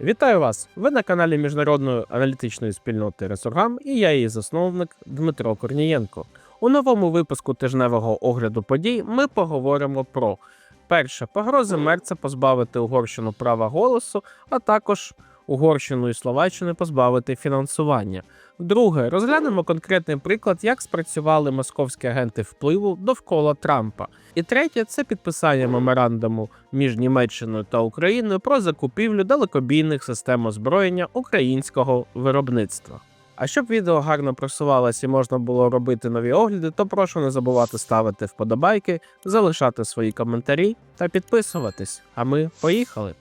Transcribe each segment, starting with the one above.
Вітаю вас! Ви на каналі міжнародної аналітичної спільноти Ресургам і я її засновник Дмитро Корнієнко. У новому випуску тижневого огляду подій ми поговоримо про перше погрози мерця позбавити Угорщину права голосу, а також Угорщину і Словаччину позбавити фінансування. Друге, розглянемо конкретний приклад, як спрацювали московські агенти впливу довкола Трампа. І третє це підписання меморандуму між Німеччиною та Україною про закупівлю далекобійних систем озброєння українського виробництва. А щоб відео гарно просувалося і можна було робити нові огляди, то прошу не забувати ставити вподобайки, залишати свої коментарі та підписуватись. А ми поїхали!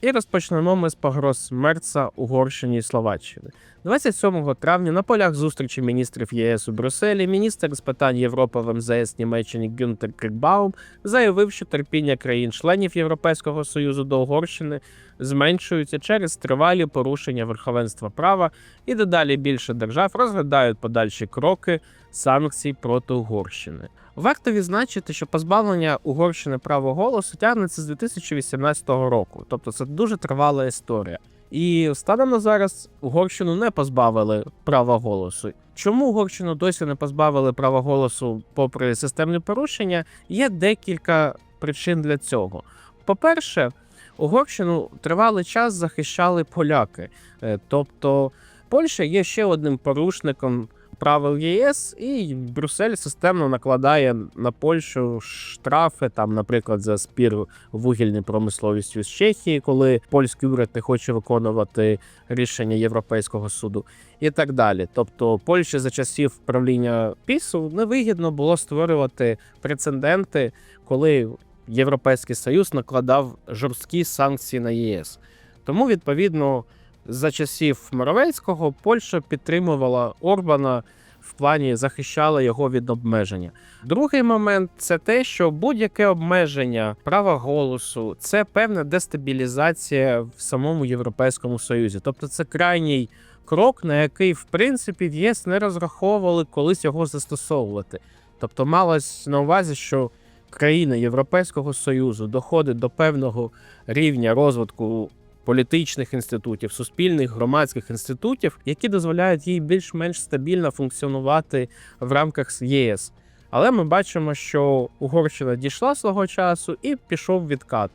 І розпочнемо ми з погроз Мерца Угорщині і Словаччини. 27 травня на полях зустрічі міністрів ЄС у Брюсселі міністр з питань Європи в МЗС Німеччини Гюнтер Крикбаум заявив, що терпіння країн-членів Європейського союзу до Угорщини зменшується через тривалі порушення верховенства права, і дедалі більше держав розглядають подальші кроки санкцій проти Угорщини. Варто відзначити, що позбавлення Угорщини права голосу тягнеться з 2018 року, тобто це дуже тривала історія. І станом на зараз Угорщину не позбавили права голосу. Чому Угорщину досі не позбавили права голосу, попри системні порушення, є декілька причин для цього. По-перше, Угорщину тривалий час захищали поляки, Е, тобто Польща є ще одним порушником правил ЄС, і Брюссель системно накладає на Польщу штрафи, там, наприклад, за спір вугільною промисловістю з Чехії, коли польський уряд не хоче виконувати рішення Європейського суду, і так далі. Тобто, Польщі за часів правління ПІСу невигідно було створювати прецеденти, коли Європейський Союз накладав жорсткі санкції на ЄС. Тому, відповідно, за часів Моровецького Польща підтримувала Орбана в плані захищала його від обмеження. Другий момент це те, що будь-яке обмеження права голосу це певна дестабілізація в самому Європейському Союзі. Тобто це крайній крок, на який в принципі в ЄС не розраховували колись його застосовувати. Тобто малось на увазі, що країна Європейського Союзу доходить до певного рівня розвитку політичних інститутів, суспільних громадських інститутів, які дозволяють їй більш-менш стабільно функціонувати в рамках ЄС. Але ми бачимо, що Угорщина дійшла свого часу і пішов відкат.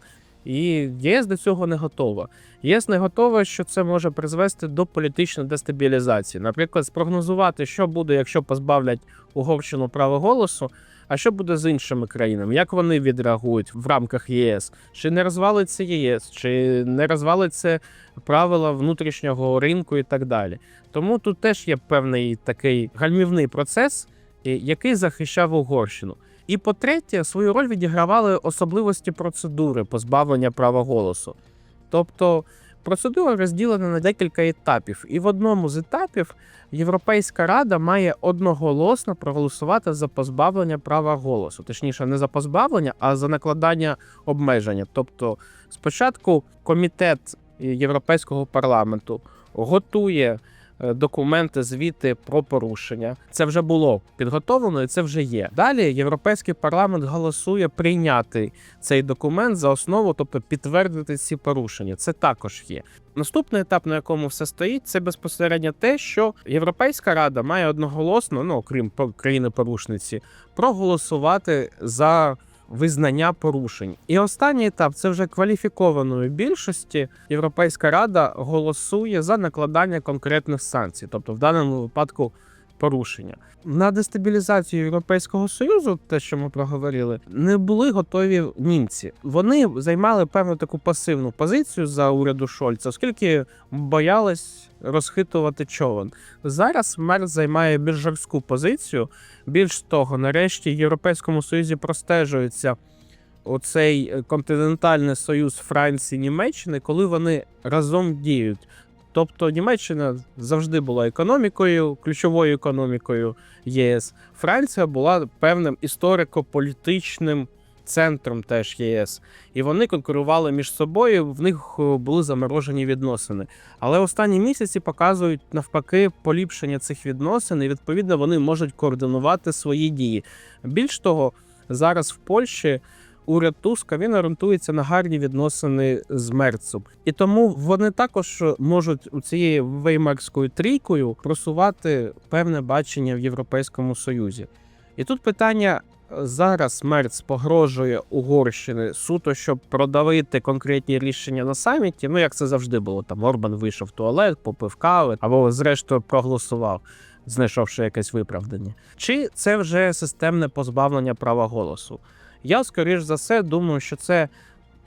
І ЄС до цього не готова. ЄС не готова, що це може призвести до політичної дестабілізації. Наприклад, спрогнозувати, що буде, якщо позбавлять Угорщину права голосу, а що буде з іншими країнами? Як вони відреагують в рамках ЄС? Чи не розвалиться ЄС, чи не розвалиться правила внутрішнього ринку і так далі? Тому тут теж є певний такий гальмівний процес, який захищав Угорщину. І по-третє, свою роль відігравали особливості процедури позбавлення права голосу. Тобто процедура розділена на декілька етапів, і в одному з етапів Європейська рада має одноголосно проголосувати за позбавлення права голосу, точніше, не за позбавлення, а за накладання обмеження. Тобто, спочатку комітет Європейського парламенту готує документи, звіти про порушення. Це вже було підготовлено, і це вже є. Далі Європейський парламент голосує прийняти цей документ за основу, тобто підтвердити ці порушення. Це також є. Наступний етап, на якому все стоїть, це безпосередньо те, що Європейська рада має одноголосно, ну окрім по- країни-порушниці, проголосувати за визнання порушень. І останній етап це вже кваліфікованої більшості. Європейська рада голосує за накладання конкретних санкцій, тобто в даному випадку порушення. На дестабілізацію Європейського Союзу, те, що ми проговорили, не були готові німці. Вони займали певну таку пасивну позицію за уряду Шольца, оскільки боялись розхитувати човен. Зараз Мерц займає більш жорстку позицію. Більш того, нарешті в Європейському Союзі простежується оцей континентальний союз Франції Німеччини, коли вони разом діють. Тобто Німеччина завжди була економікою, ключовою економікою ЄС. Франція була певним історико-політичним центром теж ЄС, і вони конкурували між собою. В них е, були заморожені відносини. Але останні місяці показують навпаки поліпшення цих відносин, і відповідно вони можуть координувати свої дії. Більш того, зараз в Польщі. Уряд Туска він орієнтується на гарні відносини з Мерцем. І тому вони також можуть у цією веймарською трійкою просувати певне бачення в Європейському Союзі. І тут питання зараз Мерц погрожує Угорщини суто, щоб продавити конкретні рішення на саміті. Ну як це завжди було. Там Орбан вийшов в туалет, попив кави або, зрештою, проголосував, знайшовши якесь виправдання. Чи це вже системне позбавлення права голосу? Я, скоріш за все, думаю, що це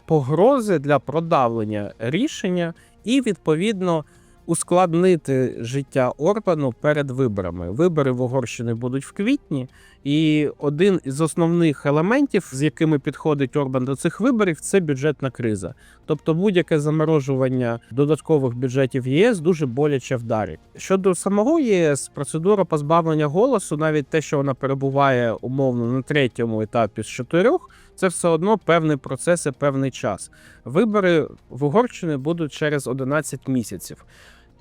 погрози для продавлення рішення і, відповідно, ускладнити життя Орбану перед виборами. Вибори в Угорщині будуть в квітні, і один із основних елементів, з якими підходить Орбан до цих виборів, це бюджетна криза. Тобто будь-яке заморожування додаткових бюджетів ЄС дуже боляче вдарить. Щодо самого ЄС, процедура позбавлення голосу, навіть те, що вона перебуває умовно на третьому етапі з чотирьох, це все одно певний процес і певний час. Вибори в Угорщині будуть через 11 місяців.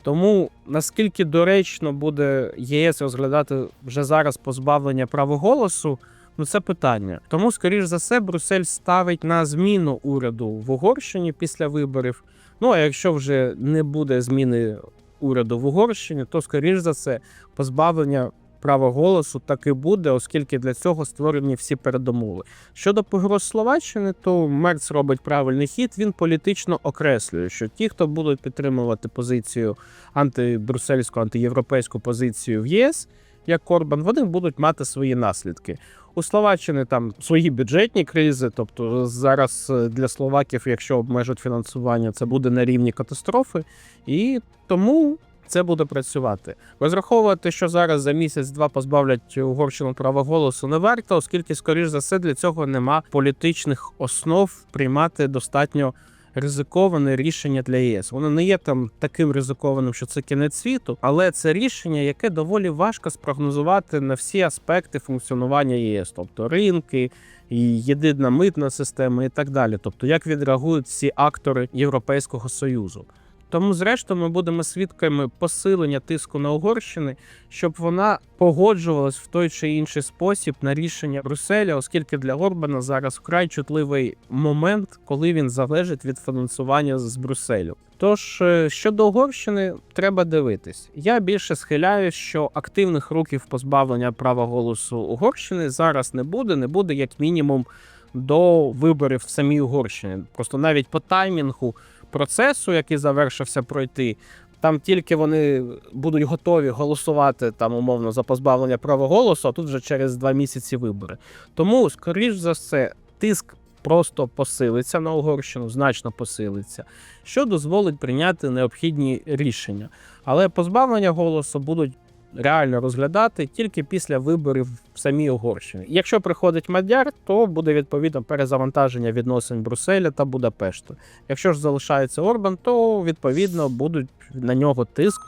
Тому наскільки доречно буде ЄС розглядати вже зараз позбавлення права голосу, ну це питання. Тому, скоріш за все, Брюссель ставить на зміну уряду в Угорщині після виборів. Ну а якщо вже не буде зміни уряду в Угорщині, то скоріш за все позбавлення права голосу так і буде, оскільки для цього створені всі передумови. Щодо погроз Словаччини, то Мерц робить правильний хід. Він політично окреслює, що ті, хто будуть підтримувати позицію антибрюссельську, антиєвропейську позицію в ЄС, як Корбан, вони будуть мати свої наслідки. У Словаччини там свої бюджетні кризи, тобто зараз е, для словаків, якщо обмежать фінансування, це буде на рівні катастрофи, і тому це буде працювати. Розраховувати, що зараз за місяць-два позбавлять Угорщину права голосу, не варто, оскільки, скоріш за все, для цього нема політичних основ приймати достатньо ризиковане рішення для ЄС. Воно не є там таким ризикованим, що це кінець світу, але це рішення, яке доволі важко спрогнозувати на всі аспекти функціонування ЄС, тобто ринки. І єдина митна система, і так далі. Тобто, як відреагують всі актори Європейського союзу. Тому, зрештою, ми будемо свідками посилення тиску на Угорщини, щоб вона погоджувалась в той чи інший спосіб на рішення Брюсселя, оскільки для Орбана зараз вкрай чутливий момент, коли він залежить від фінансування з Брюсселю. Тож е, щодо Угорщини, треба дивитись. Я більше схиляю, що активних років позбавлення права голосу Угорщини зараз не буде, не буде як мінімум до виборів в самій Угорщині. Просто навіть по таймінгу процесу, який завершився пройти. Там тільки вони будуть готові голосувати там умовно за позбавлення права голосу, а тут вже через два місяці вибори. Тому, скоріш за все, тиск просто посилиться на Угорщину, значно посилиться, що дозволить прийняти необхідні рішення. Але позбавлення голосу будуть реально розглядати тільки після виборів в самій Угорщині. Якщо приходить Мадяр, то буде відповідно перезавантаження відносин Брюсселя та Будапешту. Якщо ж залишається Орбан, то відповідно будуть на нього тиск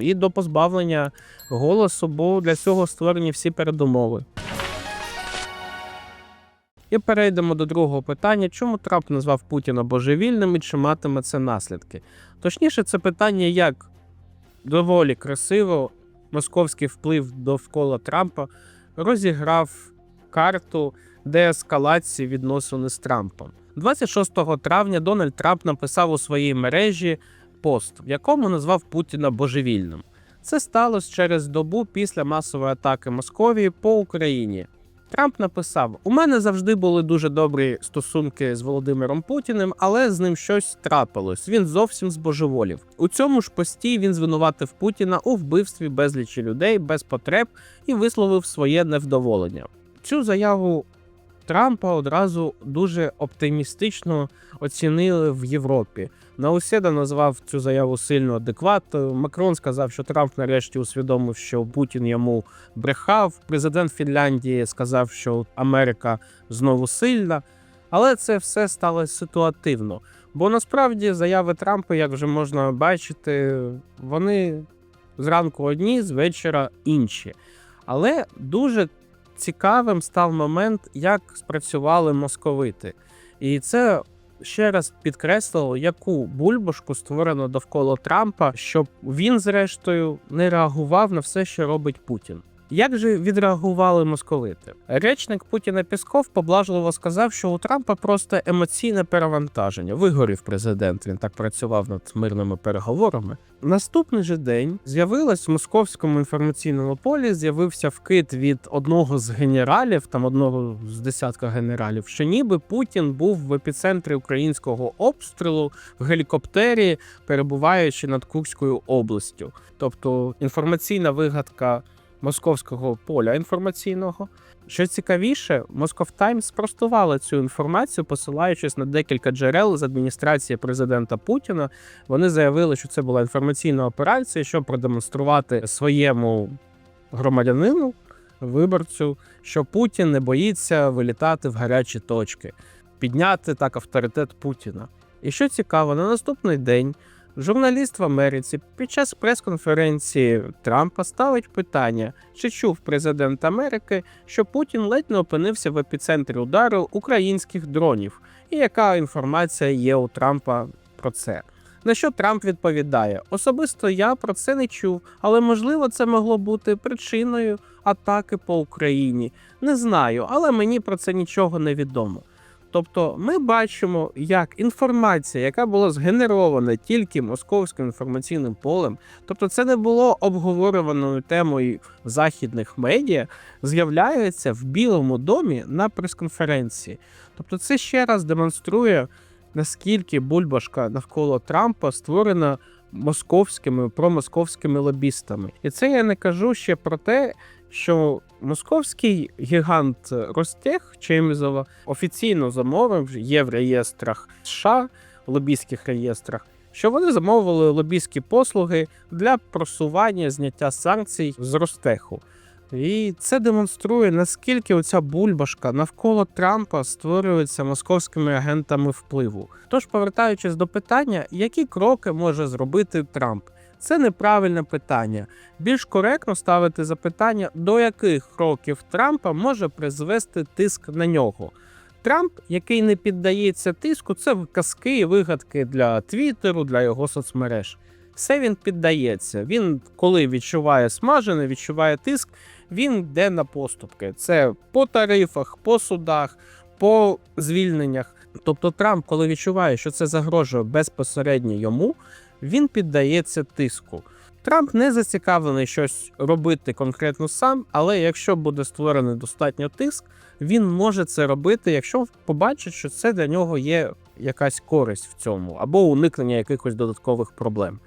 і до позбавлення голосу, бо для цього створені всі передумови. І перейдемо до другого питання: чому Трамп назвав Путіна божевільним і чи матиме це наслідки? Точніше, це питання, як доволі красиво московський вплив довкола Трампа розіграв карту деескалації відносини з Трампом. 26 травня Дональд Трамп написав у своїй мережі пост, в якому назвав Путіна божевільним. Це сталося через добу після масової атаки Московії по Україні. Трамп написав: У мене завжди були дуже добрі стосунки з Володимиром Путіним, але з ним щось трапилось. Він зовсім збожеволів. У цьому ж пості він звинуватив Путіна у вбивстві безлічі людей без потреб і висловив своє невдоволення. Цю заяву Трампа одразу дуже оптимістично оцінили в Європі. Науседа назвав цю заяву сильно адекватною. Макрон сказав, що Трамп нарешті усвідомив, що Путін йому брехав. Президент Фінляндії сказав, що Америка знову сильна. Але це все сталося ситуативно. Бо насправді заяви Трампа, як вже можна бачити, вони зранку одні, з вечора інші. Але дуже цікавим став момент, як спрацювали московити. І це ще раз підкреслило, яку бульбашку створено довкола Трампа, щоб він, зрештою, не реагував на все, що робить Путін. Як же відреагували московити? Речник Путіна Пісков поблажливо сказав, що у Трампа просто емоційне перевантаження. Вигорів президент. Він так працював над мирними переговорами. Наступний же день з'явилась в московському інформаційному полі. З'явився вкид від одного з генералів, там одного з десятка генералів, що ніби Путін був в епіцентрі українського обстрілу в гелікоптері, перебуваючи над Курською областю. Тобто інформаційна вигадка московського поля інформаційного. Що цікавіше, Moscow Times спростувала цю інформацію, посилаючись на декілька джерел з адміністрації президента Путіна. Вони заявили, що це була інформаційна операція, щоб продемонструвати своєму громадянину, виборцю, що Путін не боїться вилітати в гарячі точки, підняти так авторитет Путіна. І що цікаво, на наступний день журналіст в Америці під час прес-конференції Трампа ставить питання, чи чув президент Америки, що Путін ледь не опинився в епіцентрі удару українських дронів, і яка інформація є у Трампа про це. На що Трамп відповідає: особисто я про це не чув, але можливо це могло бути причиною атаки по Україні. Не знаю, але мені про це нічого не відомо. Тобто ми бачимо, як інформація, яка була згенерована тільки московським інформаційним полем, тобто це не було обговорюваною темою західних медіа, з'являється в Білому домі на прес-конференції. Тобто, це ще раз демонструє, наскільки бульбашка навколо Трампа створена московськими промосковськими лобістами. І це я не кажу ще про те, що московський гігант Ростех Чемізова офіційно замовив, є в реєстрах США, в лобійських реєстрах, що вони замовили лобійські послуги для просування зняття санкцій з Ростеху. І це демонструє, наскільки оця бульбашка навколо Трампа створюється московськими агентами впливу. Тож, повертаючись до питання, які кроки може зробити Трамп? Це неправильне питання. Більш коректно ставити запитання, до яких кроків Трампа може призвести тиск на нього. Трамп, який не піддається тиску, це казки і вигадки для Твіттеру, для його соцмереж. Все він піддається. Він, коли відчуває смажене, відчуває тиск, він йде на поступки. Це по тарифах, по судах, по звільненнях. Тобто Трамп, коли відчуває, що це загрожує безпосередньо йому, він піддається тиску. Трамп не зацікавлений щось робити конкретно сам, але якщо буде створений достатньо тиск, він може це робити, якщо побачить, що це для нього є якась користь в цьому, або уникнення якихось додаткових проблем.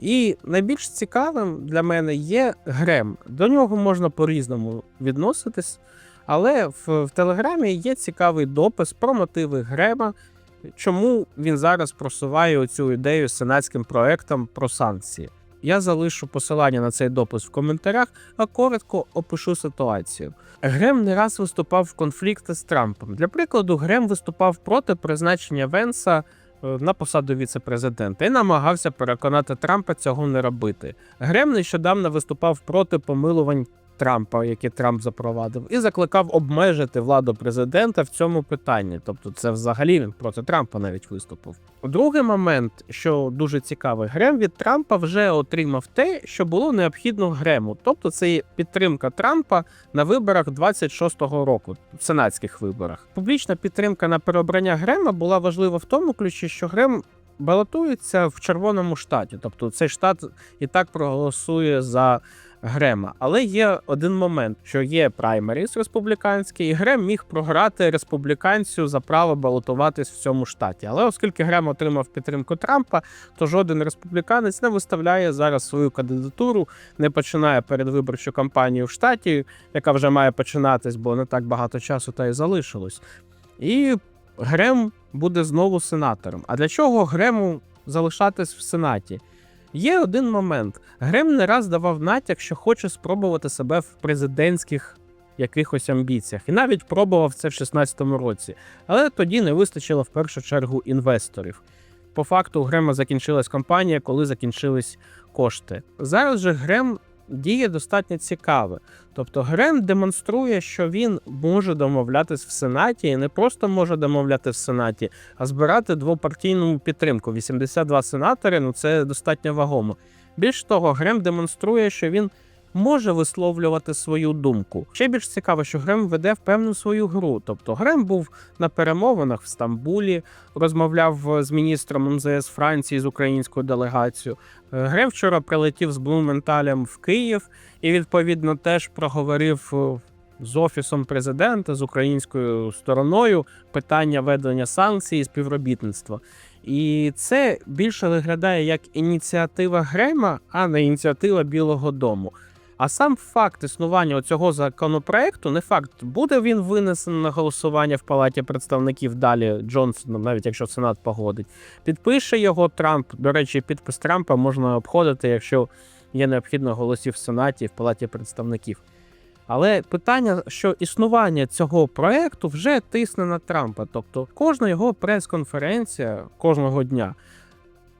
І найбільш цікавим для мене є Грем. До нього можна по-різному відноситись, але в, в Телеграмі є цікавий допис про мотиви Грема, чому він зараз просуває оцю ідею з сенатським проектом про санкції. Я залишу посилання на цей допис в коментарях, а коротко опишу ситуацію. Грем не раз виступав в конфлікти з Трампом. Для прикладу, Грем виступав проти призначення Венса е, на посаду віце-президента і намагався переконати Трампа цього не робити. Грем нещодавно виступав проти помилувань Трампа, які Трамп запровадив, і закликав обмежити владу президента в цьому питанні. Тобто, це взагалі він проти Трампа навіть виступив. Другий момент, що дуже цікавий, Грем від Трампа вже отримав те, що було необхідно Грему. Тобто, це підтримка Трампа на виборах 26-го року, в сенатських виборах. Публічна підтримка на переобрання Грема була важлива в тому ключі, що Грем. Балотується в червоному штаті, тобто цей штат і так проголосує за Грема. Але є один момент, що є праймеріс республіканський, і Грем міг програти республіканцю за право балотуватись в цьому штаті. Але оскільки Грем отримав підтримку Трампа, то жоден республіканець не виставляє зараз свою кандидатуру, не починає передвиборчу кампанію в штаті, яка вже має починатись, бо не так багато часу та й залишилось. І Грем буде знову сенатором. А для чого Грему залишатись в Сенаті? Є один момент. Грем не раз давав натяк, що хоче спробувати себе в президентських якихось амбіціях, і навіть пробував це в 16-му році. Але тоді не вистачило в першу чергу інвесторів. По факту у Грема закінчилась кампанія, коли закінчились кошти. Зараз же Грем діє достатньо цікаве. Тобто Грем демонструє, що він може домовлятись в Сенаті, і не просто може домовляти в Сенаті, а збирати двопартійну підтримку. 82 сенатори ну це достатньо вагомо. Більш того, Грем демонструє, що він може висловлювати свою думку. Ще більш цікаво, що Грем веде в певну свою гру. Тобто Грем був на перемовинах в Стамбулі, розмовляв з міністром МЗС Франції з українською делегацією. Е, Грем вчора прилетів з Блументалем в Київ і відповідно теж проговорив. е, З офісом президента з українською стороною питання ведення санкцій і співробітництва. І це більше виглядає як ініціатива Грема, а не ініціатива Білого Дому. А сам факт існування цього законопроекту, не факт, буде він винесений на голосування в Палаті представників далі Джонсоном, навіть якщо Сенат погодить. Підпише його Трамп. До речі, підпис Трампа можна обходити, якщо є необхідно голосів в Сенаті і в Палаті представників. Але питання, що існування цього проекту вже тисне на Трампа. Тобто кожна його прес-конференція кожного дня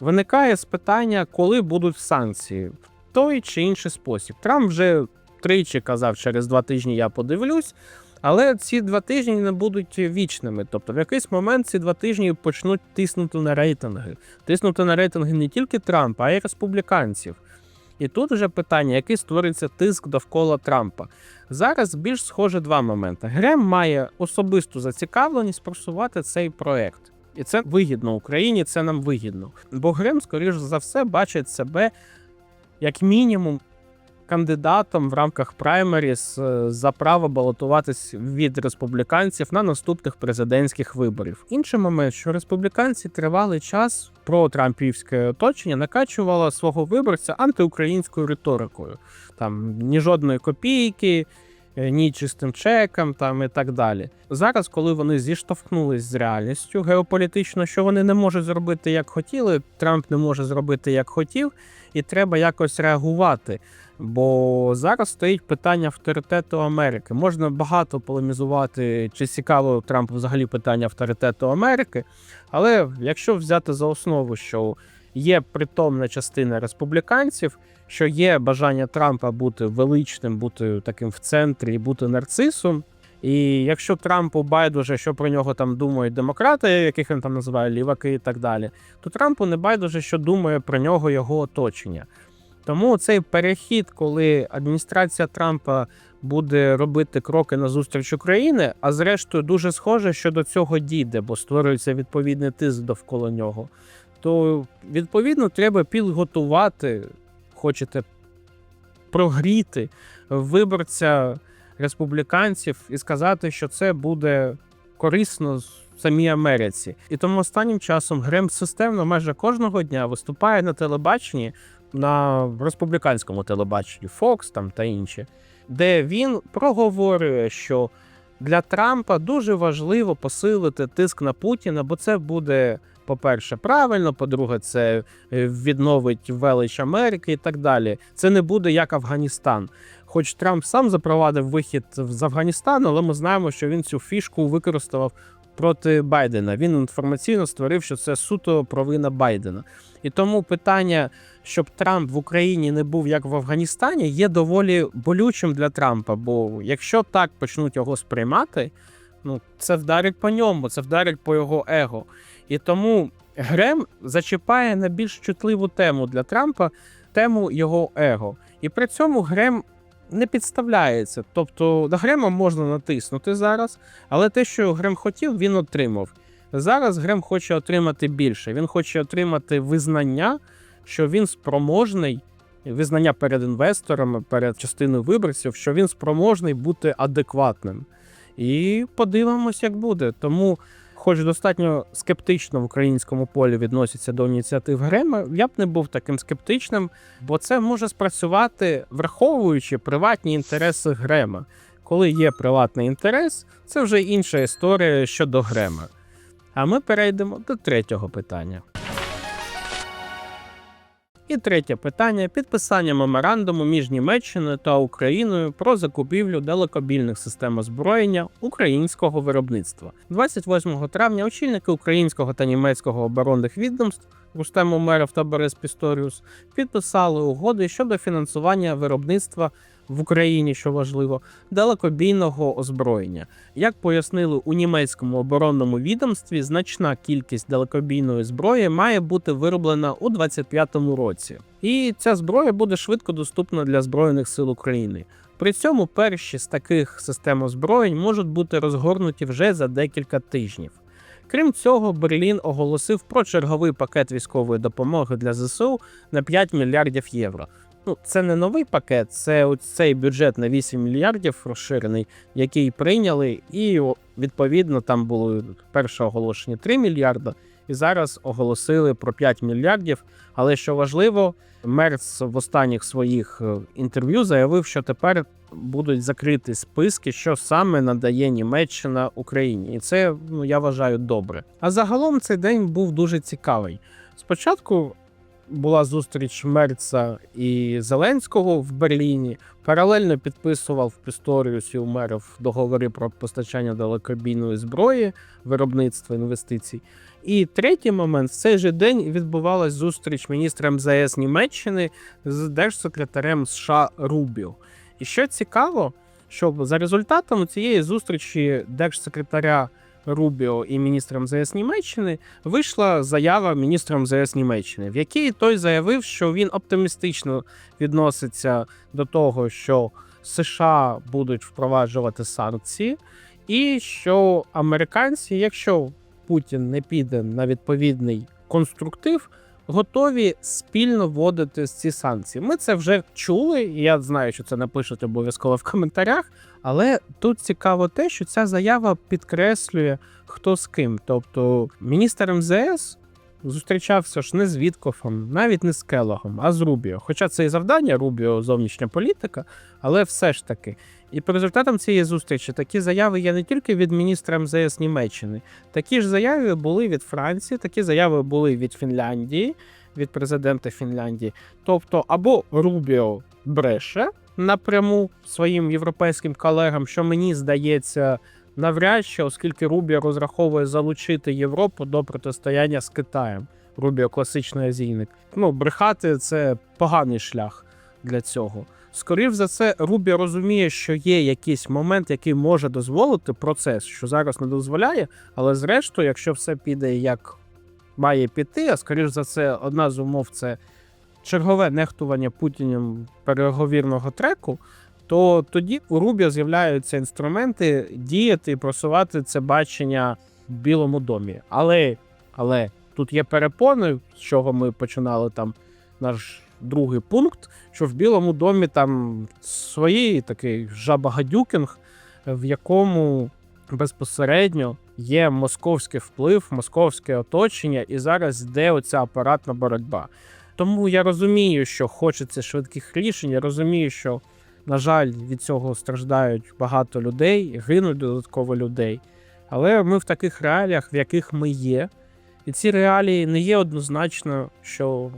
виникає з питання, коли будуть санкції той чи інший спосіб. Трамп вже тричі казав, через два тижні я подивлюсь. Але ці два тижні не будуть вічними. Тобто, в якийсь момент ці два тижні почнуть тиснути на рейтинги. Тиснути на рейтинги не тільки Трампа, а й республіканців. І тут вже питання, який створиться тиск довкола Трампа. Зараз більш схоже два моменти. Грем має особисту зацікавленість просувати цей проект. І це вигідно Україні, це нам вигідно. Бо Грем, скоріш за все, бачить себе як мінімум кандидатом в рамках праймеріс е, за право балотуватись від республіканців на наступних президентських виборів. Інший момент, що республіканці тривалий час про трампівське оточення накачувало свого виборця антиукраїнською риторикою. Там ні жодної копійки, е, ні чистим чеком, там і так далі. Зараз, коли вони зіштовхнулись з реальністю геополітично, що вони не можуть зробити як хотіли, Трамп не може зробити як хотів, і треба якось реагувати. Бо зараз стоїть питання авторитету Америки. Можна багато полемізувати, чи цікаво Трампу взагалі питання авторитету Америки. Але якщо взяти за основу, що є притомна частина республіканців, що є бажання Трампа бути величним, бути таким в центрі бути нарцисом. І якщо Трампу байдуже, що про нього там думають демократи, яких він там називає ліваки і так далі, то Трампу не байдуже, що думає про нього його оточення. Тому цей перехід, коли адміністрація Трампа буде робити кроки на зустріч України, а зрештою дуже схоже, що до цього дійде, бо створюється відповідний тиск довкола нього. То відповідно треба підготувати, хочете прогріти виборця республіканців і сказати, що це буде корисно самій Америці. І тому останнім часом Грем системно майже кожного дня виступає на телебаченні на республіканському телебаченні Fox там та інші, де він проговорює, що для Трампа дуже важливо посилити тиск на Путіна, бо це буде, по-перше, правильно, по-друге, це е, відновить велич Америки і так далі. Це не буде як Афганістан. Хоч Трамп сам запровадив вихід з Афганістану, але ми знаємо, що він цю фішку використав проти Байдена. Він інформаційно створив, що це суто провина Байдена. І тому питання, щоб Трамп в Україні не був як в Афганістані, є доволі болючим для Трампа. Бо якщо так почнуть його сприймати, ну це вдарить по ньому, це вдарить по його его. І тому Грем зачіпає на більш чутливу тему для Трампа тему його его. І при цьому Грем не підставляється. Тобто на Грема можна натиснути зараз, але те, що Грем хотів, він отримав. Зараз Грем хоче отримати більше. Він хоче отримати визнання, що він спроможний, визнання перед інвесторами, перед частиною виборців, що він спроможний бути адекватним. І подивимось, як буде. Тому, хоч достатньо скептично в українському полі відносяться до ініціатив Грема, я б не був таким скептичним, бо це може спрацювати, враховуючи приватні інтереси Грема. Коли є приватний інтерес, це вже інша історія щодо Грема. А ми перейдемо до третього питання. І третє питання підписання меморандуму між Німеччиною та Україною про закупівлю далекобільних систем озброєння українського виробництва. 28 травня очільники українського та німецького оборонних відомств Рустем Умеров та Борис Пісторіус підписали угоди щодо фінансування виробництва в Україні, що важливо, далекобійного озброєння. Як пояснили у німецькому оборонному відомстві, значна кількість далекобійної зброї має бути вироблена у 2025 році, і ця зброя буде швидко доступна для збройних сил України. При цьому перші з таких систем озброєнь можуть бути розгорнуті вже за декілька тижнів. Крім цього, Берлін оголосив про черговий пакет військової допомоги для ЗСУ на 5 мільярдів євро. Ну, це не новий пакет, це цей бюджет на 8 мільярдів розширений, який прийняли, і відповідно там було перше оголошення 3 мільярда, і зараз оголосили про 5 мільярдів. Але що важливо, Мерц в останніх своїх е, інтерв'ю заявив, що тепер будуть закриті списки, що саме надає Німеччина Україні, і це ну я вважаю добре. А загалом цей день був дуже цікавий. Спочатку була зустріч Мерца і Зеленського в Берліні. Паралельно підписував Пісторіус і Умеров договори про постачання далекобійної зброї, виробництва інвестицій. І третій момент в цей же день відбувалась зустріч міністра МЗС Німеччини з держсекретарем США Рубіо. І що цікаво, що за результатами цієї зустрічі держсекретаря Рубіо і міністра МЗС Німеччини вийшла заява міністра МЗС Німеччини, в якій той заявив, що він оптимістично відноситься до того, що США будуть впроваджувати санкції, і що американці, якщо Путін не піде на відповідний конструктив, готові спільно вводити ці санкції. Ми це вже чули, я знаю, що це напишуть обов'язково в коментарях. Але тут цікаво те, що ця заява підкреслює хто з ким. Тобто міністр МЗС зустрічався ж не з Віткофом, навіть не з Келогом, а з Рубіо. Хоча це і завдання Рубіо зовнішня політика, але все ж таки. І по результатам цієї зустрічі такі заяви є не тільки від міністра МЗС Німеччини, такі ж заяви були від Франції, такі заяви були від Фінляндії, від президента Фінляндії. Тобто, або Рубіо бреше напряму своїм європейським колегам, що мені здається. Навряд чи, оскільки Рубіо розраховує залучити Європу до протистояння з Китаєм. Рубіо класичний азійник. Ну, брехати це поганий шлях для цього. Скоріше за це, Рубі розуміє, що є якийсь момент, який може дозволити процес, що зараз не дозволяє, але зрештою, якщо все піде як має піти, а скоріш за це, одна з умов це чергове нехтування Путіним переговірного треку, то тоді у Рубіо з'являються інструменти діяти і просувати це бачення в Білому домі. Але, але тут є перепони, з чого ми починали там наш другий пункт, що в Білому домі там свої такий жабагадюкінг, в якому безпосередньо є московський вплив, московське оточення, і зараз йде оця апаратна боротьба. Тому я розумію, що хочеться швидких рішень. Я розумію, що, на жаль, від цього страждають багато людей, гинуть додатково людей. Але ми в таких реаліях, в яких ми є, і ці реалії не є однозначно, що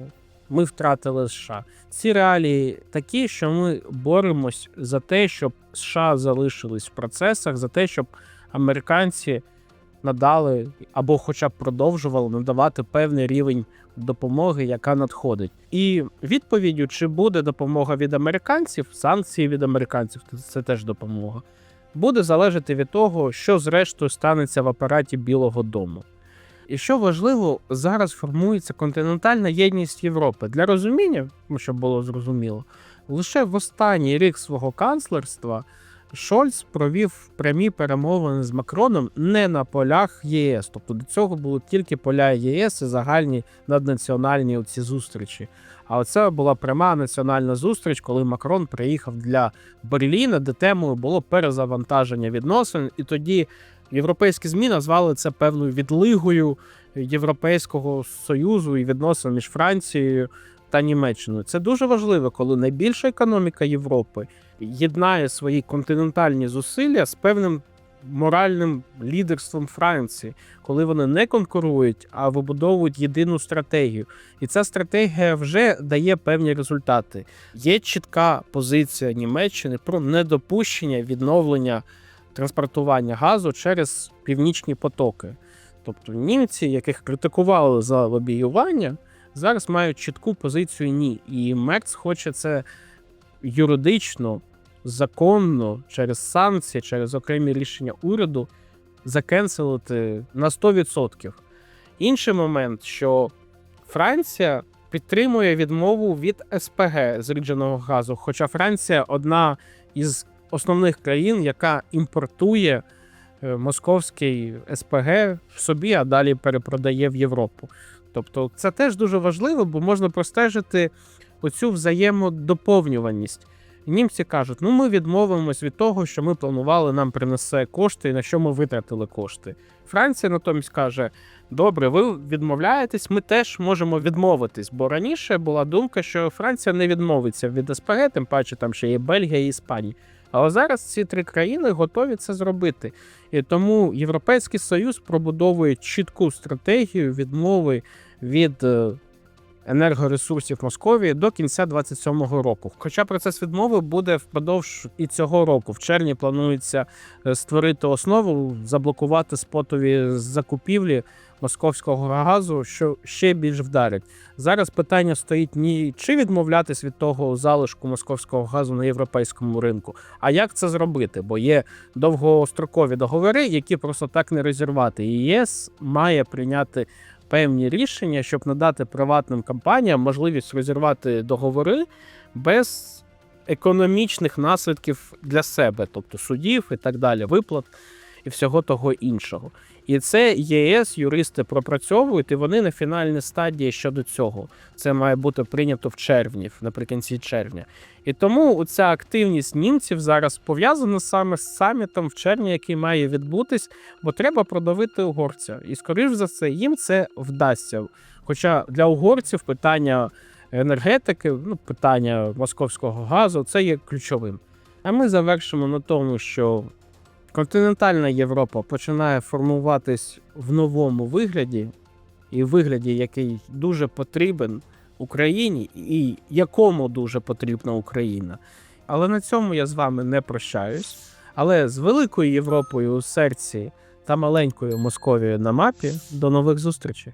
ми втратили США. Ці реалії такі, що ми боремось за те, щоб США залишились в процесах, за те, щоб американці надали або, хоча б продовжували надавати певний рівень допомоги, яка надходить. І відповіддю, чи буде допомога від американців, санкції від американців це теж допомога. Буде залежати від того, що зрештою станеться в апараті Білого Дому. І що важливо, зараз формується континентальна єдність Європи. Для розуміння, щоб було зрозуміло, лише в останній рік свого канцлерства Шольц провів прямі перемовини з Макроном не на полях ЄС. Тобто до цього були тільки поля ЄС і загальні наднаціональні ці зустрічі. А оце була пряма національна зустріч, коли Макрон приїхав для Берліна, де темою було перезавантаження відносин, і тоді європейські ЗМІ назвали це певною відлигою Європейського союзу і відносин між Францією та Німеччиною. Це дуже важливо, коли найбільша економіка Європи єднає свої континентальні зусилля з певним моральним лідерством Франції, коли вони не конкурують, а вибудовують єдину стратегію. І ця стратегія вже дає певні результати. Є чітка позиція Німеччини про недопущення відновлення транспортування газу через північні потоки. Тобто німці, яких критикували за лобіювання, зараз мають чітку позицію ні. І Мерц хоче це юридично, законно, через санкції, через окремі рішення уряду закенселити на 100%. Інший момент, що Франція підтримує відмову від СПГ зрідженого газу, хоча Франція одна із основних країн, яка імпортує е, московський СПГ в собі, а далі перепродає в Європу. Тобто це теж дуже важливо, бо можна простежити оцю взаємодоповнюваність. Німці кажуть, ну ми відмовимось від того, що ми планували, нам принесе кошти, і на що ми витратили кошти. Франція натомість каже: добре, ви відмовляєтесь, ми теж можемо відмовитись. Бо раніше була думка, що Франція не відмовиться від СПГ, тим паче там ще є Бельгія і Іспанія. Але зараз ці три країни готові це зробити. І тому Європейський Союз пробудовує чітку стратегію відмови від е, енергоресурсів Московії до кінця 27-го року. Хоча процес відмови буде впродовж і цього року. В червні планується е, створити основу, заблокувати спотові закупівлі московського газу, що ще більш вдарить. Зараз питання стоїть ні чи відмовлятись від того залишку московського газу на європейському ринку, а як це зробити? Бо є довгострокові договори, які просто так не розірвати. ЄС має прийняти певні рішення, щоб надати приватним компаніям можливість розірвати договори без економічних наслідків для себе, тобто судів і так далі, виплат і всього того іншого. І це ЄС, юристи пропрацьовують, і вони на фінальній стадії щодо цього. Це має бути прийнято в червні, наприкінці червня. І тому ця активність німців зараз пов'язана саме з самітом в червні, який має відбутись, бо треба продавити угорця. І, скоріш за все, їм це вдасться. Хоча для угорців питання енергетики, ну, питання московського газу це є ключовим. А ми завершимо на тому, що континентальна Європа починає формуватись в новому вигляді, і вигляді, який дуже потрібен Україні, і якому дуже потрібна Україна. Але на цьому я з вами не прощаюсь. Але з великою Європою у серці та маленькою Московією на мапі до нових зустрічей.